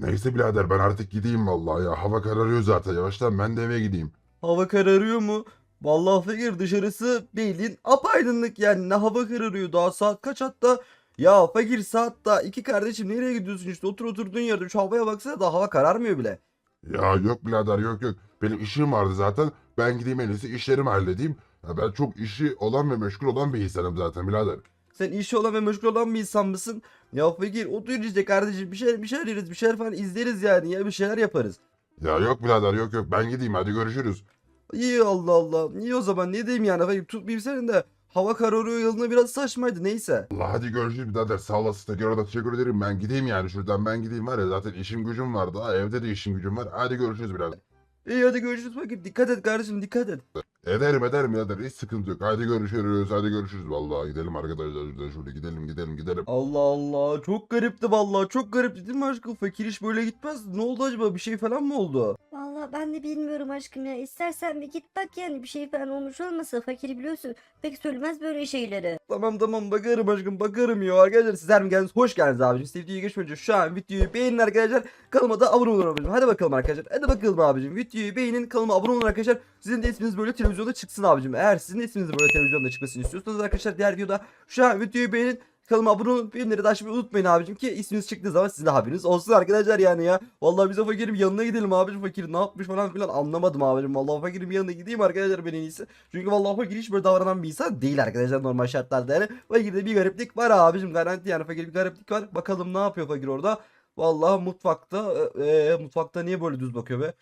Neyse birader ben artık gideyim vallahi ya. Hava kararıyor zaten. Yavaştan ben de eve gideyim. Hava kararıyor mu? Vallahi fakir dışarısı bildiğin apaydınlık yani ne hava kararıyor daha saat kaç hatta ya fakir saat daha iki kardeşim nereye gidiyorsun işte otur oturduğun yerde şu havaya baksana da hava kararmıyor bile. Ya yok birader yok yok. Benim işim vardı zaten. Ben gideyim en iyisi işlerimi halledeyim. Ya ben çok işi olan ve meşgul olan bir insanım zaten birader. Sen işi olan ve meşgul olan bir insan mısın? Ya fakir otur işte kardeşim bir şeyler bir şeyler yeriz bir şeyler falan izleriz yani ya bir şeyler yaparız. Ya yok birader yok yok. Ben gideyim hadi görüşürüz. İyi Allah Allah iyi o zaman ne diyeyim yani fakir tutmayayım senin de hava kararıyor yılına biraz saçmaydı neyse. Allah hadi görüşürüz birader. Sağ olasın. Da teşekkür ederim. Ben gideyim yani şuradan ben gideyim var ya zaten işim gücüm var daha. Evde de işim gücüm var. Hadi görüşürüz birader. İyi hadi görüşürüz fakir dikkat et kardeşim dikkat et. Ederim ederim birader. Hiç sıkıntı yok. Hadi görüşürüz. Hadi görüşürüz. Vallahi gidelim arkadaşlar. Şöyle gidelim gidelim gidelim. Allah Allah çok garipti vallahi çok garipti değil mi aşkım fakir iş böyle gitmez ne oldu acaba bir şey falan mı oldu? Vallahi ben de bilmiyorum aşkım ya. İstersen bir git bak yani bir şey falan olmuş olmasa fakiri biliyorsun. Pek söylemez böyle şeyleri. Tamam tamam. Bakarım aşkım bakarım ya. Arkadaşlar sizler mi geldiniz. Hoş geldiniz abicim. Geçmeden önce şu an videoyu beğenin arkadaşlar. Kanalıma da abone olun abicim. Hadi bakalım arkadaşlar. Hadi bakalım abicim. Videoyu beğenin kanalıma abone olun arkadaşlar. Sizin de isminiz böyle televizyonda çıksın abicim. Eğer sizin de isminiz böyle televizyonda çıkmasını istiyorsanız arkadaşlar diğer videoda şu an videoyu beğenin Kanalıma abone olun, bildirimleri de açmayı unutmayın abicim ki isminiz çıktığı zaman sizin de haberiniz olsun arkadaşlar yani ya. Vallahi bize fakirim yanına gidelim abicim fakir ne yapmış falan filan anlamadım abicim. Vallahi fakirim yanına gideyim arkadaşlar ben en iyisi. Çünkü vallahi fakir hiç böyle davranan bir insan değil arkadaşlar normal şartlarda yani. Fakirde bir gariplik var abicim garanti yani fakir bir gariplik var. Bakalım ne yapıyor fakir orada. Vallahi mutfakta e, e, mutfakta niye böyle düz bakıyor be?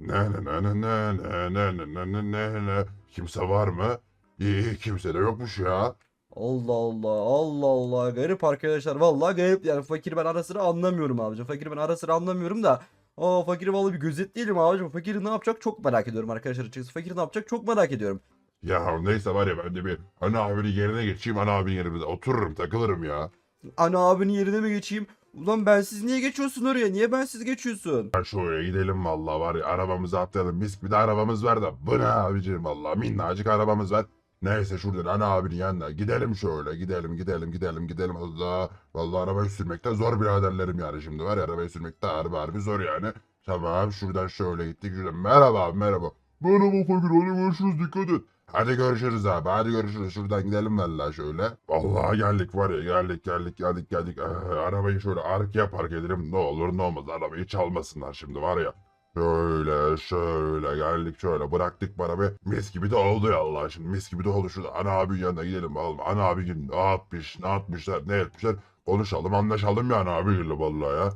Ne ne ne ne ne ne ne ne ne ne ne ne Kimse var mı? İyi kimse de yokmuş ya. Allah Allah Allah Allah. Garip arkadaşlar vallahi garip. Yani fakir ben ara sıra anlamıyorum abicim. Fakir ben ara sıra anlamıyorum da. Aa fakiri vallahi bir gözetleyelim abicim. Fakiri ne yapacak çok merak ediyorum arkadaşlar açıkçası. Fakir ne yapacak çok merak ediyorum. Ya neyse var ya ben de bir ana abinin yerine geçeyim ana abinin yerine otururum takılırım ya. Ana abinin yerine mi geçeyim? Ulan bensiz niye geçiyorsun oraya? Niye bensiz geçiyorsun? Ya şöyle gidelim vallahi var ya arabamızı atlayalım. Mis bir de arabamız var da. Bu ne abicim vallahi? Minnacık arabamız var. Neyse şuradan ana abinin yanına gidelim şöyle gidelim gidelim gidelim gidelim Allah. Vallahi arabayı sürmekte zor biraderlerim yani şimdi var ya arabayı sürmekte harbi harbi zor yani. Tamam şuradan şöyle gittik şuradan merhaba abi merhaba. Merhaba fakir hadi görüşürüz dikkat et. Hadi görüşürüz abi hadi görüşürüz şuradan gidelim vallahi şöyle. Vallahi geldik var ya geldik geldik geldik geldik. Ee, arabayı şöyle arkaya park edelim ne olur ne olmaz arabayı çalmasınlar şimdi var ya. Şöyle şöyle geldik şöyle. Bıraktık bana bir mis gibi de oldu ya Allah şimdi mis gibi de oldu. Şurada ana abi yanına gidelim oğlum ana abi gün ne yapmış ne yapmışlar ne etmişler? Konuşalım anlaşalım yani abiyle vallahi ya.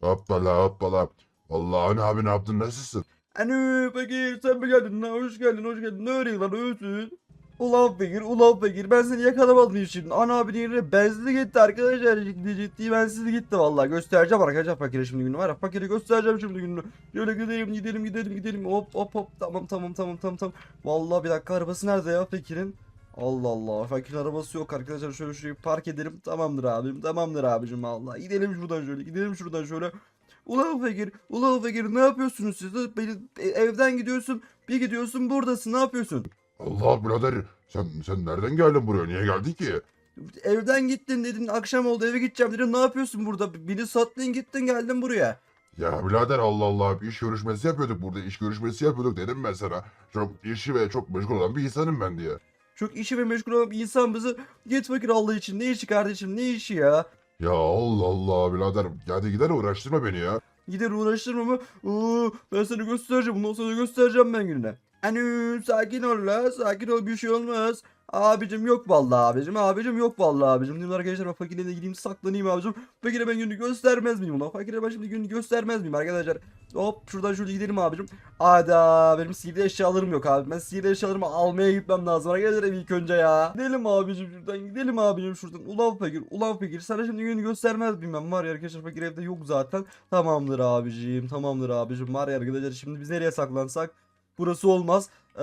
Hoppala hoppala. Vallahi ana abi ne yaptın nasılsın? Anı fakir sen mi geldin? Hoş geldin hoş geldin. Ne öreyim lan öğütün Ulan fakir ulan fakir ben seni yakalamadım şimdi. Ana abinin yerine benzin gitti arkadaşlar. Ciddi ciddi bensiz gitti vallahi. Göstereceğim arkadaşlar fakire şimdi günü var ya fakire göstereceğim şimdi gününü. Şöyle gidelim gidelim gidelim gidelim. Hop hop hop. Tamam tamam tamam tamam tamam. Vallahi bir dakika arabası nerede ya fakirin? Allah Allah fakirin arabası yok arkadaşlar. Şöyle şurayı park edelim. Tamamdır abim tamamdır abicim vallahi. Gidelim şuradan şöyle gidelim şuradan şöyle. Ulan fakir, ulan fakir ne yapıyorsunuz siz? Evden gidiyorsun, bir gidiyorsun buradasın. Ne yapıyorsun? Allah birader sen sen nereden geldin buraya niye geldin ki? Evden gittin dedin akşam oldu eve gideceğim dedin ne yapıyorsun burada? Beni sattın gittin geldin buraya. Ya birader Allah Allah bir iş görüşmesi yapıyorduk burada iş görüşmesi yapıyorduk dedim ben sana. Çok işi ve çok meşgul olan bir insanım ben diye. Çok işi ve meşgul olan bir insan bizi git fakir Allah için ne işi kardeşim ne işi ya? Ya Allah Allah birader hadi gider uğraştırma beni ya. Gider uğraştırma mı? Oo, ben sana göstereceğim bundan sonra göstereceğim ben gününe. Anü sakin ol la sakin ol bir şey olmaz. Abicim yok vallahi abicim abicim yok vallahi abicim. Diyorum arkadaşlar ben fakire de gideyim saklanayım abicim. Fakire ben gününü göstermez miyim ulan? Fakire ben şimdi gününü göstermez miyim arkadaşlar? Hop şuradan şöyle gidelim abicim. Ada benim sihirli eşyalarım yok abi. Ben sihirli eşyalarımı almaya gitmem lazım arkadaşlar ilk önce ya. Gidelim abicim şuradan gidelim abicim şuradan. Ulan fakir ulan fakir sana şimdi gününü göstermez miyim ben? Var ya arkadaşlar fakir evde yok zaten. Tamamdır abicim tamamdır abicim. Var ya arkadaşlar şimdi biz nereye saklansak? Burası olmaz. Ee,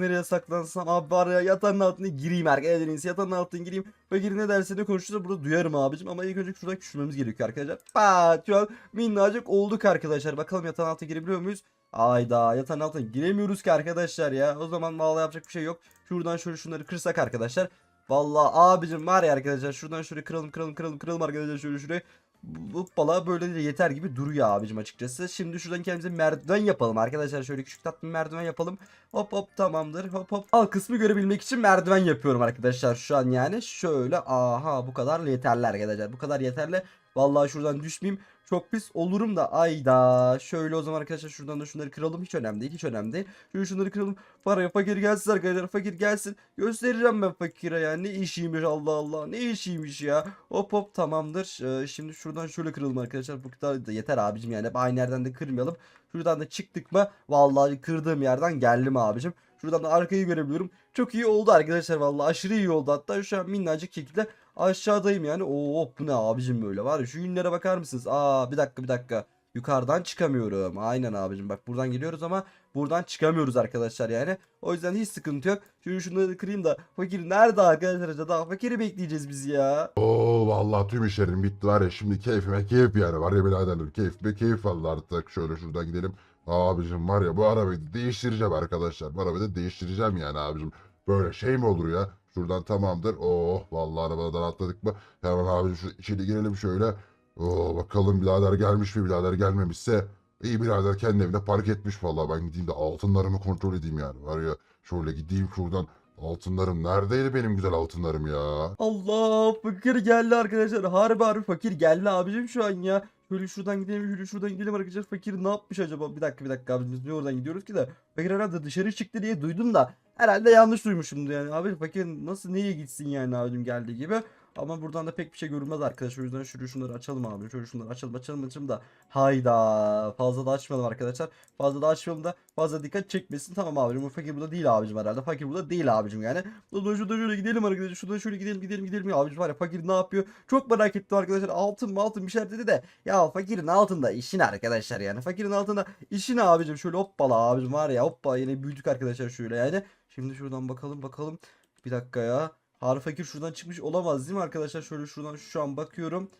nereye saklansam abi ya yatağın altına gireyim arkadaşlar. En yatağın altına gireyim. Fakir ne derse ne konuşursa burada duyarım abicim. Ama ilk önce şuradan küçülmemiz gerekiyor arkadaşlar. Pat şu an minnacık olduk arkadaşlar. Bakalım yatağın altına girebiliyor muyuz? Ayda yatağın altına giremiyoruz ki arkadaşlar ya. O zaman vallahi yapacak bir şey yok. Şuradan şöyle şunları kırsak arkadaşlar. Vallahi abicim var ya arkadaşlar şuradan şöyle kıralım kıralım kıralım kıralım arkadaşlar şöyle şuraya. Bu hoppala böyle de yeter gibi duruyor abicim açıkçası. Şimdi şuradan kendimize merdiven yapalım arkadaşlar. Şöyle küçük tatlı merdiven yapalım. Hop hop tamamdır. Hop hop. Alt kısmı görebilmek için merdiven yapıyorum arkadaşlar şu an yani. Şöyle aha bu kadar yeterli arkadaşlar. Bu kadar yeterli. Vallahi şuradan düşmeyeyim. Çok pis olurum da ayda. Şöyle o zaman arkadaşlar şuradan da şunları kıralım. Hiç önemli değil. Hiç önemli değil. Şöyle şunları kıralım. Paraya fakir gelsin arkadaşlar. Fakir gelsin. Göstereceğim ben fakire yani. Ne işiymiş Allah Allah. Ne işiymiş ya. Hop hop tamamdır. Ee, şimdi şuradan şöyle kıralım arkadaşlar. Bu kadar da yeter abicim yani. Hep aynı yerden de kırmayalım. Şuradan da çıktık mı vallahi kırdığım yerden geldim abicim. Şuradan da arkayı görebiliyorum. Çok iyi oldu arkadaşlar vallahi aşırı iyi oldu. Hatta şu an minnacık şekilde aşağıdayım yani. Oo bu ne abicim böyle var ya şu günlere bakar mısınız? Aa bir dakika bir dakika. Yukarıdan çıkamıyorum. Aynen abicim bak buradan geliyoruz ama buradan çıkamıyoruz arkadaşlar yani. O yüzden hiç sıkıntı yok. Şunu şunları kırayım da fakir nerede arkadaşlar acaba? Fakiri bekleyeceğiz biz ya. Oo vallahi tüm işlerim bitti var ya şimdi keyfime keyif yani var ya biraderler keyfime keyif vallahi artık şöyle şuradan gidelim. Abicim var ya bu arabayı değiştireceğim arkadaşlar bu arabayı da değiştireceğim yani abicim. Böyle şey mi olur ya? Şuradan tamamdır. Oh vallahi arabadan atladık mı? Hemen abicim şu içeri girelim şöyle. Oo bakalım birader gelmiş mi birader gelmemişse. İyi birader kendi evine park etmiş vallahi ben gideyim de altınlarımı kontrol edeyim yani. Var ya şöyle gideyim şuradan. Altınlarım neredeydi benim güzel altınlarım ya? Allah fakir geldi arkadaşlar. Harbi harbi fakir geldi abicim şu an ya. Şöyle şuradan gidelim, şöyle şuradan gidelim arkadaşlar. Fakir ne yapmış acaba? Bir dakika bir dakika abi biz niye oradan gidiyoruz ki de? Fakir herhalde dışarı çıktı diye duydum da. Herhalde yanlış duymuşum yani. Abi fakir nasıl neye gitsin yani abicim geldiği gibi. Ama buradan da pek bir şey görünmez arkadaşlar. O yüzden şöyle şunları açalım abi. Şöyle şunları açalım açalım açalım da. Hayda. Fazla da açmayalım arkadaşlar. Fazla da açmayalım da fazla dikkat çekmesin. Tamam abicim. Bu fakir burada değil abicim herhalde. Fakir burada değil abicim yani. Şuradan şuradan şöyle gidelim arkadaşlar. Şuradan şöyle gidelim gidelim gidelim. Ya abicim var ya fakir ne yapıyor? Çok merak ettim arkadaşlar. Altın mı altın bir şeyler dedi de. Ya fakirin altında işin arkadaşlar yani. Fakirin altında işin abicim. Şöyle hoppala abicim var ya. Hoppa yine büyüdük arkadaşlar şöyle yani. Şimdi şuradan bakalım bakalım. Bir dakika ya. Harbi fakir şuradan çıkmış olamaz değil mi arkadaşlar? Şöyle şuradan şu an bakıyorum.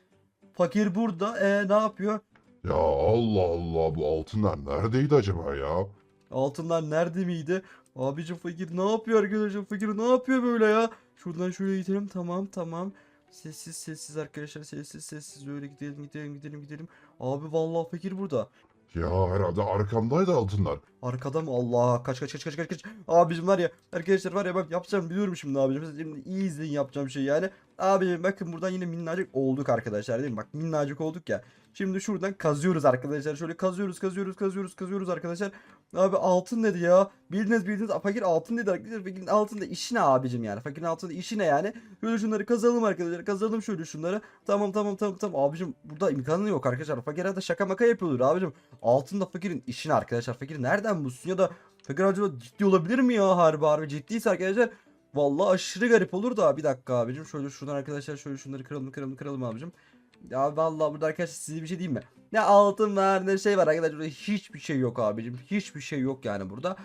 Fakir burada. E ne yapıyor? Ya Allah Allah bu altınlar neredeydi acaba ya? Altınlar nerede miydi? Abicim fakir ne yapıyor arkadaşlar? Fakir ne yapıyor böyle ya? Şuradan şöyle gidelim. Tamam tamam. Sessiz sessiz arkadaşlar. Sessiz sessiz öyle gidelim gidelim gidelim gidelim. Abi vallahi fakir burada. Ya herhalde arkamdaydı altınlar. Arkada mı? Allah kaç kaç kaç kaç kaç kaç. Abicim var ya arkadaşlar var ya bak yapacağım biliyorum şimdi abicim. Şimdi iyi izleyin yapacağım şey yani. Abicim bakın buradan yine minnacık olduk arkadaşlar değil mi? Bak minnacık olduk ya. Şimdi şuradan kazıyoruz arkadaşlar. Şöyle kazıyoruz kazıyoruz kazıyoruz kazıyoruz arkadaşlar. Abi altın dedi ya. Bildiniz bildiniz. Fakir altın dedi arkadaşlar. Fakirin altında işi ne abicim yani? Fakirin altında işi ne yani? Şöyle şunları kazalım arkadaşlar. Kazalım şöyle şunları. Tamam tamam tamam tamam. Abicim burada imkanı yok arkadaşlar. Fakir herhalde şaka maka yapıyordur abicim. Altında fakirin işi ne arkadaşlar? Fakir nereden bulsun ya da fakir acaba ciddi olabilir mi ya harbi harbi ciddiyse arkadaşlar. Vallahi aşırı garip olur da bir dakika abicim. Şöyle şuradan arkadaşlar şöyle şunları kıralım kıralım kıralım abicim. Ya vallahi burada arkadaşlar size bir şey diyeyim mi? Ne altın var ne şey var arkadaşlar burada hiçbir şey yok abicim. Hiçbir şey yok yani burada.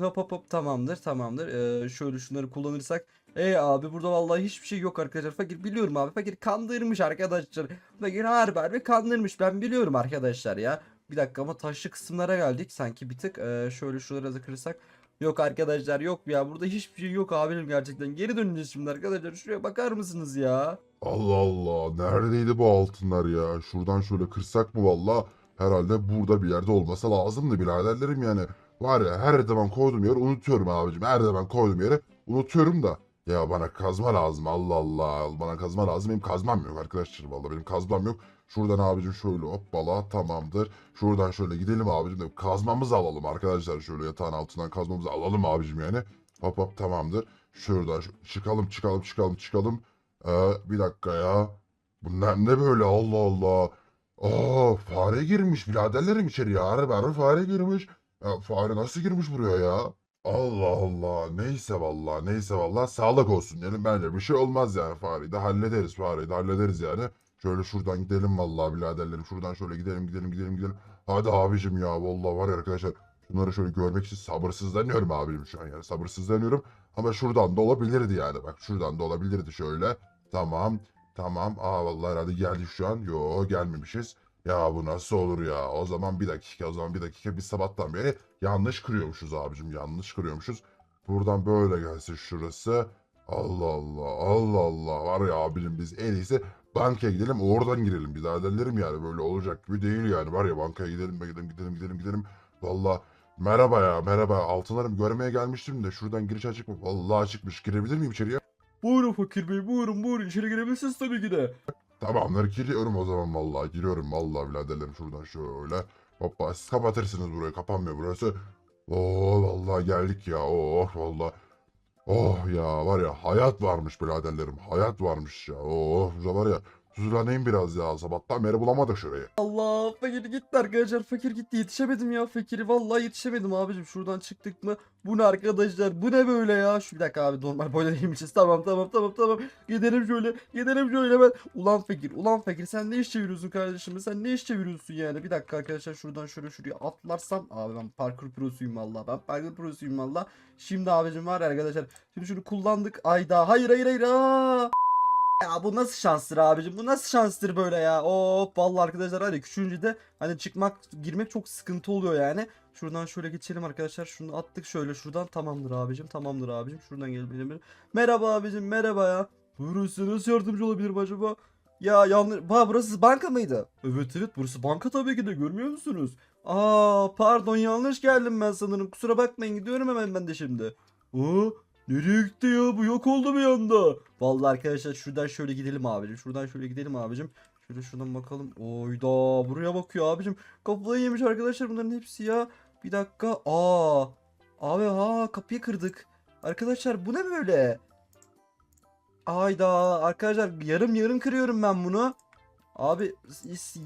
Hop hop hop tamamdır tamamdır. Ee, şöyle şunları kullanırsak. E abi burada vallahi hiçbir şey yok arkadaşlar. Fakir biliyorum abi. Fakir kandırmış arkadaşlar. Fakir harbi harbi kandırmış. Ben biliyorum arkadaşlar ya. Bir dakika ama taşlı kısımlara geldik sanki bir tık. Ee, şöyle şuraları da kırırsak. Yok arkadaşlar yok ya. Burada hiçbir şey yok abim gerçekten. Geri döneceğiz şimdi arkadaşlar. Şuraya bakar mısınız ya? Allah Allah neredeydi bu altınlar ya? Şuradan şöyle kırsak mı valla? Herhalde burada bir yerde olması lazımdı biraderlerim yani. Var ya her zaman koyduğum yeri unutuyorum abicim. Her zaman koyduğum yeri unutuyorum da. Ya bana kazma lazım Allah Allah. Bana kazma lazım. Benim kazmam yok arkadaşlar valla. Benim kazmam yok. Şuradan abicim şöyle hoppala tamamdır. Şuradan şöyle gidelim abicim de kazmamızı alalım arkadaşlar. Şöyle yatağın altından kazmamızı alalım abicim yani. Hop hop tamamdır. Şuradan şu- çıkalım çıkalım çıkalım çıkalım. Ee, bir dakika ya. Bunlar ne böyle Allah Allah. Aa fare girmiş biraderlerim içeri ya. Harbi harbi fare girmiş. Ya, fare nasıl girmiş buraya ya? Allah Allah. Neyse valla neyse valla sağlık olsun. Yani bence bir şey olmaz yani fareyi de hallederiz fareyi de hallederiz yani. Şöyle şuradan gidelim vallahi biraderlerim. Şuradan şöyle gidelim gidelim gidelim gidelim. Hadi abicim ya vallahi var ya arkadaşlar. Bunları şöyle görmek için sabırsızlanıyorum abicim şu an yani sabırsızlanıyorum. Ama şuradan da olabilirdi yani bak şuradan da olabilirdi şöyle. Tamam tamam aa vallahi herhalde geldik şu an. Yo gelmemişiz. Ya bu nasıl olur ya? O zaman bir dakika o zaman bir dakika biz sabahtan beri yanlış kırıyormuşuz abicim yanlış kırıyormuşuz. Buradan böyle gelse şurası. Allah Allah Allah Allah var ya abicim biz en iyisi bankaya gidelim oradan girelim biraderlerim yani böyle olacak gibi değil yani var ya bankaya gidelim gidelim gidelim gidelim gidelim valla merhaba ya merhaba altınlarım görmeye gelmiştim de şuradan giriş açık mı? Vallahi açıkmış girebilir miyim içeriye? Buyurun fakir bey buyurun buyurun içeri girebilirsiniz tabii ki de. Tamamdır giriyorum o zaman vallahi giriyorum vallahi biraderlerim şuradan şöyle. Hoppa siz kapatırsınız burayı kapanmıyor burası. Oo vallahi geldik ya oh vallahi. Oh ya var ya hayat varmış biraderlerim hayat varmış ya. Oh var ya huzurlanayım biraz ya sabahtan beri bulamadık şurayı. Allah fakir gitti arkadaşlar fakir gitti. Yetişemedim ya fakiri vallahi yetişemedim abicim. Şuradan çıktık mı? Bu ne arkadaşlar? Bu ne böyle ya? Şu bir dakika abi normal boyda değilmişiz. Tamam tamam tamam tamam. Gidelim şöyle gidelim şöyle ben. Ulan fakir ulan fakir sen ne iş çeviriyorsun kardeşim? Sen ne iş çeviriyorsun yani? Bir dakika arkadaşlar şuradan şöyle şuraya atlarsam. Abi ben parkur prosuyum valla ben parkur prosuyum valla şimdi abicim var arkadaşlar şimdi şunu kullandık. Ayda hayır hayır hayır. Aa! Ya bu nasıl şanstır abicim? Bu nasıl şanstır böyle ya? Hop vallahi arkadaşlar hadi küçüğünce de hani çıkmak girmek çok sıkıntı oluyor yani. Şuradan şöyle geçelim arkadaşlar. Şunu attık şöyle şuradan. Tamamdır abicim. Tamamdır abicim. Şuradan gel benim. Merhaba abicim. Merhaba ya. Buyurun nasıl yardımcı olabilirim acaba? Ya yanlış. Ba burası banka mıydı? Evet evet burası banka tabii ki de görmüyor musunuz? Aa pardon yanlış geldim ben sanırım. Kusura bakmayın gidiyorum hemen ben de şimdi. Aa Nereye gitti ya? Bu yok oldu bir anda. Vallahi arkadaşlar şuradan şöyle gidelim abicim. Şuradan şöyle gidelim abicim. Şöyle şuradan bakalım. Oyda buraya bakıyor abicim. Kafayı yemiş arkadaşlar bunların hepsi ya. Bir dakika. Aa. Abi ha kapıyı kırdık. Arkadaşlar bu ne böyle? Ayda arkadaşlar yarım yarım kırıyorum ben bunu. Abi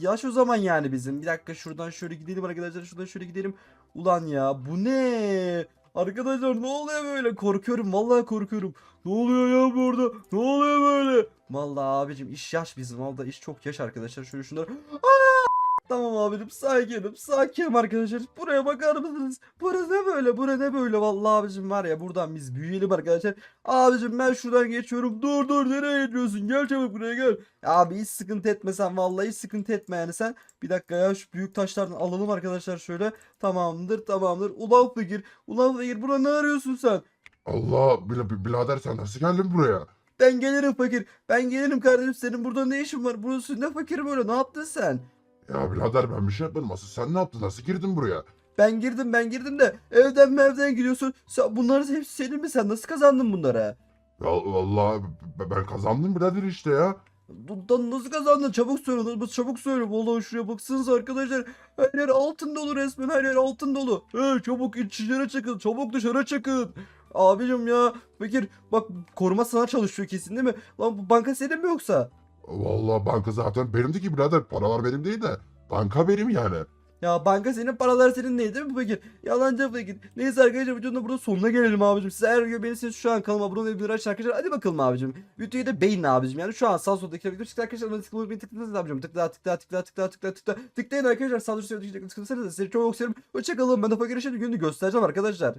yaş o zaman yani bizim. Bir dakika şuradan şöyle gidelim arkadaşlar. Şuradan şöyle gidelim. Ulan ya bu ne? Arkadaşlar ne oluyor böyle? Korkuyorum vallahi korkuyorum. Ne oluyor ya burada? Ne oluyor böyle? Vallahi abicim iş yaş bizim. Vallahi iş çok yaş arkadaşlar. Şöyle şunları. Aa! Tamam abicim sakinim sakinim arkadaşlar. Buraya bakar mısınız? Burası ne böyle? Burası ne böyle? Vallahi abicim var ya buradan biz büyüyelim arkadaşlar. Abicim ben şuradan geçiyorum. Dur dur nereye gidiyorsun? Gel çabuk buraya gel. Abi hiç sıkıntı etmesen vallahi hiç sıkıntı etme yani sen. Bir dakika ya şu büyük taşlardan alalım arkadaşlar şöyle. Tamamdır tamamdır. Ulan fakir. Ulan fakir burada ne arıyorsun sen? Allah bil birader sen nasıl geldin buraya? Ben gelirim fakir. Ben gelirim kardeşim. Senin burada ne işin var? Burası ne fakir böyle? Ne yaptın sen? Ya birader ben bir şey yapmadım asıl sen ne yaptın nasıl girdin buraya? Ben girdim ben girdim de evden mevden gidiyorsun. Sen, bunların hepsi senin mi? Sen nasıl kazandın bunları? Ya vallahi b- ben kazandım birader işte ya. Bundan nasıl kazandın? Çabuk söyle. Çabuk söyle. Vallahi şuraya baksanıza arkadaşlar. Her yer altın dolu resmen. Her yer altın dolu. Hey çabuk dışarı çıkın. Çabuk dışarı çıkın. Abicim ya. Fakir bak koruma sana çalışıyor kesin değil mi? Lan bu banka senin mi yoksa? Vallahi banka zaten benimdi ki birader paralar benim değil de banka benim yani. Ya banka senin paralar senin neydi değil mi fakir? Yalancı fakir. Neyse arkadaşlar videonun da burada sonuna gelelim abicim. Siz eğer video beğenirseniz şu an kanalıma abone olmayı açın arkadaşlar. Hadi bakalım abicim. Videoyu da beğenin abicim. Yani şu an sağ soldaki video çıktı arkadaşlar. Ona tıklamayı unutmayın. tıklayın abicim. Tıkla tıkla tıkla tıkla tıkla tıkla. Tıklayın arkadaşlar. Sağ soldaki video tıklarsanız sizi çok seviyorum. Hoşçakalın. Ben de fakir yaşadım gününü göstereceğim arkadaşlar.